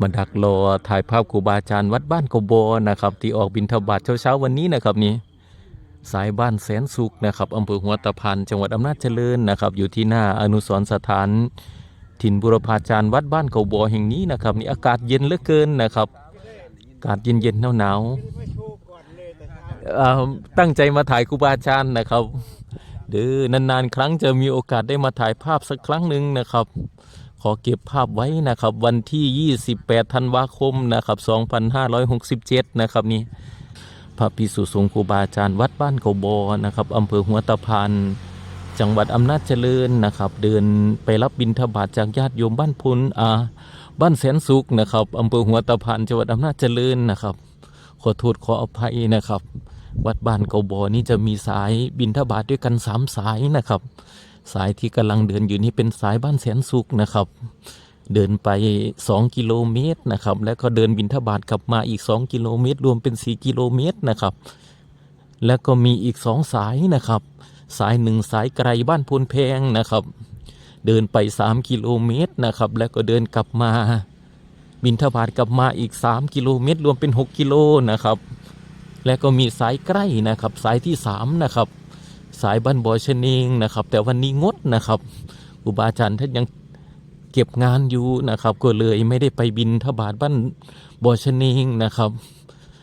มาดักรอถ่ายภาพครูบาอาจารย์วัดบ้านกบอนะครับ ที่ออกบินทบาทเช้าๆวันนี้นะครับนี่สายบ้านแสนสุขนะครับอำเภอหัวตะพานจังหวัดอำนาจเจริญนะครับ อยู่ที่หน้าอนุสรสถาน ถิ่นบุรพาจารย์วัดบ้านกบอแห่งนี้นะครับนี่อากาศเย็นเหลือเกินนะครับ อากาศเย็นๆหนาวๆตั้งใจมาถ่ายครูบาอาจารย์นะครับเดือนานๆ ครั้งจะมีโอกาสได้มาถ่ายภาพสักครั้งหนึ่งนะครับ ขอเก็บภาพไว้นะครับ วันที่ 28 ธันวาคมนะครับ 2567 นะครับนี่พระพิสุสงฆ์ครูบาอาจารย์วัดบ้านเขาบอนะครับอำเภอหัวตะพานจังหวัดอำนาจเจริญนะครับ เดินไปรับบิณฑบาตจากญาติโยมบ้านพุนอ่าบ้านแสนสุขนะครับอำเภอหัวตะพานจังหวัดอำนาจเจริญนะครับ ขอโทษขออภัยนะครับ วัดบ้านเกาบอนี่จะมีสายบินทบาทด้วยกันสามสายนะครับ สายที่กำลังเดินอยู่นี่เป็นสายบ้านแสนสุขนะครับ เดินไป 2 กิโลเมตรนะครับ แล้วก็เดินบินทบาทกลับมาอีก 2 กิโลเมตร รวมเป็น 4 กิโลเมตรนะครับ แล้วก็มีอีกสองสายนะครับ สายหนึ่งสายไกลบ้านพลแพงนะครับ เดินไป 3 กิโลเมตรนะครับ แล้วก็เดินกลับมา บินทบาทกลับมาอีก 3 กิโลเมตร รวมเป็น 6 กิโลนะครับ และก็มีสายใกล้นะครับ สายที่ 3 นะครับ สายบ้านบ่อชะเนงนะครับ แต่วันนี้งดนะครับครูบาอาจารย์ท่านยังเก็บงานอยู่นะครับ ก็เลยไม่ได้ไปบินทบาทบ้านบ่อชะเนงนะครับ